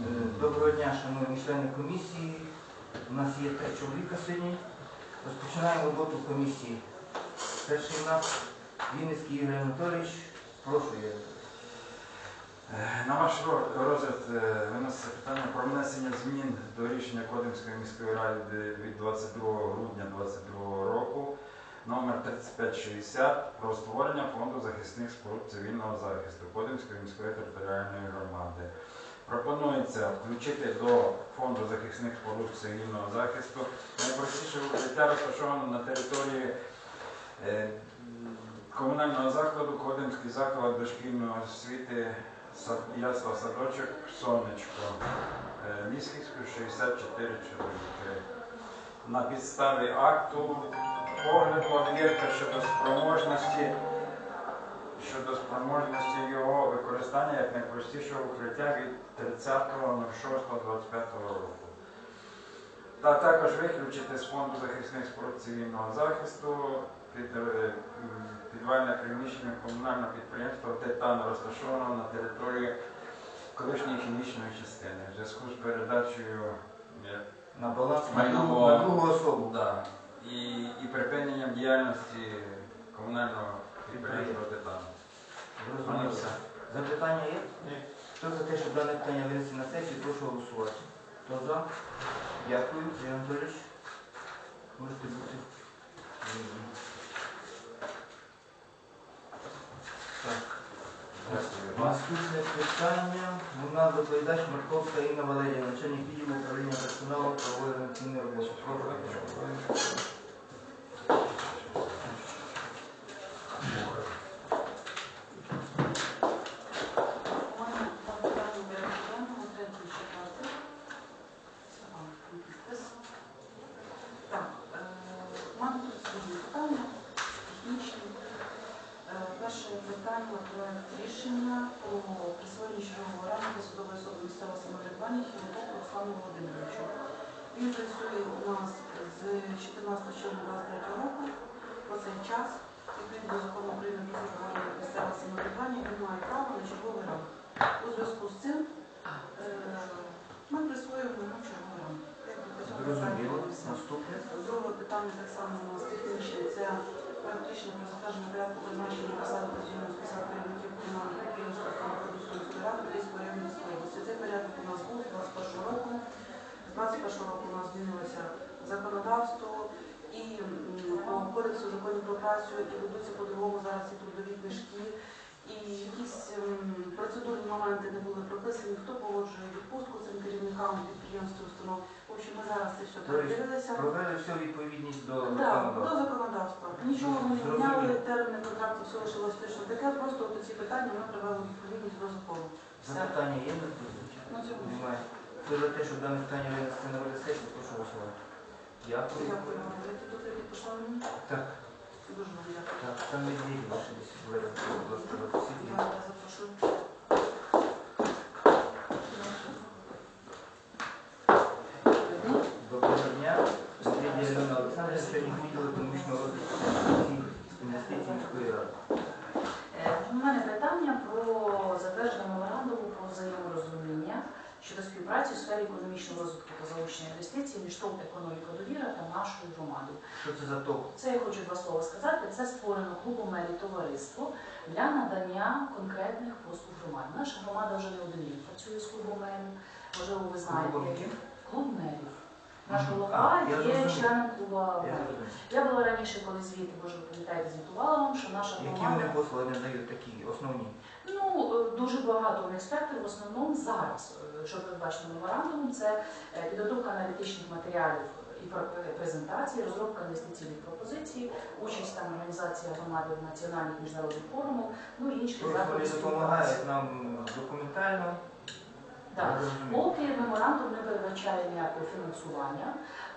Е, Доброго дня, шановні члени комісії. У нас є три чоловіка сьогодні. Розпочинаємо роботу комісії. Перший нас Вінницький Ігор Анатолійович. Прошу Ігор. Е, На ваш розгляд е, виноситься питання про внесення змін до рішення Кодимської міської ради від 22 грудня 2022 року номер 3560 про створення фонду захисних споруд цивільного захисту Кодимської міської територіальної громади. Пропонується включити до фонду захисних споруд цивільного захисту найпростіше укриття розташоване на території е, комунального закладу Кодимський заклад дошкільної освіти ясла садочок Сонечко. Е, Міськівську 64 чоловіки. На підставі акту погляду об'єкта щодо спроможності щодо спроможності його використання як найпростішого укриття від 30.06.25 року. Та також виключити з фонду захисних споруд цивільного захисту під, е, підвальне приміщення комунального підприємства Титан розташованого на території колишньої хімічної частини в зв'язку з передачею е, На баланс Майнового- на другу особу. да, і, і припиненням діяльності комунального підприємства Титан. Вони Запитання є? Хто за те, щоб дане питання винести на сесію, прошу голосувати. Хто за? Дякую, Ігор Анатолійович. Можете бути. Так. Наступне питання. У нас доповідач Марковська Інна Валерія, начальник відділу управління персоналу правової організаційної роботи. Прошу. У мене там питання порядку денного, третій, четвертий. Це, а, там підпис. Так, е, у мене тут сьогодні питання технічні. Е, Перше питання проект рішення про присвоєння чергового ранку посадової особи місцевого самоврядування Хілопоку Руслану Володимировичу. Він працює у нас з 14 червня 23 року. По цей час, відповідно до закону України про формування місцевого самоврядування, він має право на черговий ранок. У зв'язку з цим е, ми присвоюємо йому черговий. Наступне. Друге питання так само у нас технічне. Це про затвердження порядку призначення посади працівного списку керівників комунального підприємства Станокодівської міської ради Київської районної області. Цей порядок у нас був з 21 року. З 21 року у нас змінилося законодавство і по кодексу законів про працю, і ведуться по-другому зараз і трудові книжки. І якісь процедурні моменти не були прописані, хто погоджує відпустку цим керівникам підприємств установ. В общем, ми зараз це все Тобто передивилися. Провели все відповідність до Так, до законодавства. Законодавства. Нічого ми не міняли, терміни контрактів, все лишилось точно таке, просто от ці питання ми привели відповідність до закону. Все. Запитання є на? На цьому. Немає. Хто за те, щоб дане питання винести на розгляд сесії, прошу голосувати. Дякую. Дякую вам. Ви тут підписали мені? Так, Дуже вам дякую. так, там не дві ваші десь були, будь ласка, записіть. Я вас запрошую. Доброго дня. Сергій Ірина Олександровна, начальник відділу економічного розвитку інвестицій інвестицій міської ради. Е, У мене питання про затвердження меморандуму про взаєморозуміння щодо співпраці у сфері економічного розвитку та залучення інвестицій між ТОВ «Економіка довіра та нашою громадою. Що це за ТОП? Це я хочу два слова сказати. Це створено клубом мері товариство для надання конкретних послуг громаді. Наша громада вже не один рік працює з клубом мерів. Можливо, ви знаєте, клуб мерів. Наш голова є членом клуба Я Я була раніше, коли звіти, може, ви пам'ятаєте, звітувала вам, що наша Які вони послуги не дають такі основні? Ну, е, дуже багато спектр. В основному зараз, е, що передбачено меморандумом, це е, підготовка аналітичних матеріалів і е, презентації, розробка інвестиційних пропозицій, участь там організація громади в національних міжнародних форумах, ну і інші Тобто вони співпраці. допомагають нам документально. Так. Поки меморандум не передбачає ніякого фінансування,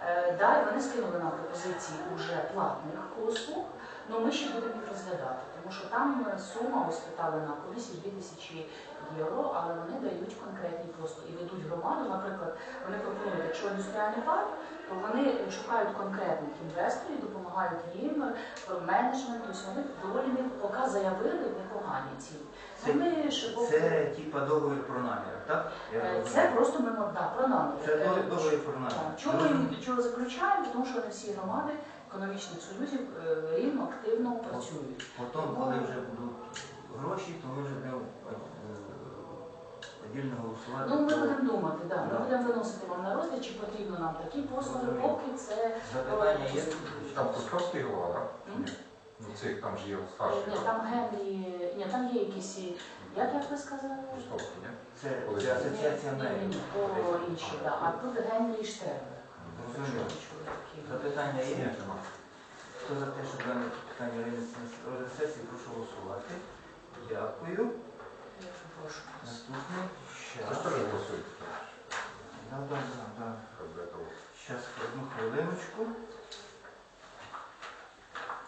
е, далі вони скинули нам пропозиції уже платних послуг. Ну ми ще будемо їх розглядати, тому що там е, сума, ось питали на комісії 2000 євро, але вони дають конкретні просто і ведуть громаду. Наприклад, вони пропонують, якщо індустріальний парк, то вони шукають конкретних інвесторів, допомагають їм е, менеджмент, тобто вони доволі не поки заявили непогані ціни. Це- Ми ще поки- Це типа договір про намір, так? Е. Це просто мемо, да, про намір. Це Е, до- договір про намір. так. Чого заключаємо? Тому що не всі громади економічних союзів е, рівно активно працюють. Потім, коли вже будуть гроші, то ми вже будемо віддільно голосувати. Ну, ми будемо думати, да. ми будемо виносити вам на розгляд, чи потрібно нам такі послуги, поки це Запитання є? Там шостий голова, так? Ну цих там ж є Е, старший. ні, там Генрі, ні, там є якісь, як як ви сказали? Ні? Це, це асоціація мерів. по інші, да. А тут Генрі Штернер. Розумію. Запитання є? Хто за те, щоб дане питання розгляд сесії, прошу голосувати. Дякую. Прошу. Наступне. Це Щас. теж голосують. Да, да, да, да. Як би того. Щас, одну хвилиночку.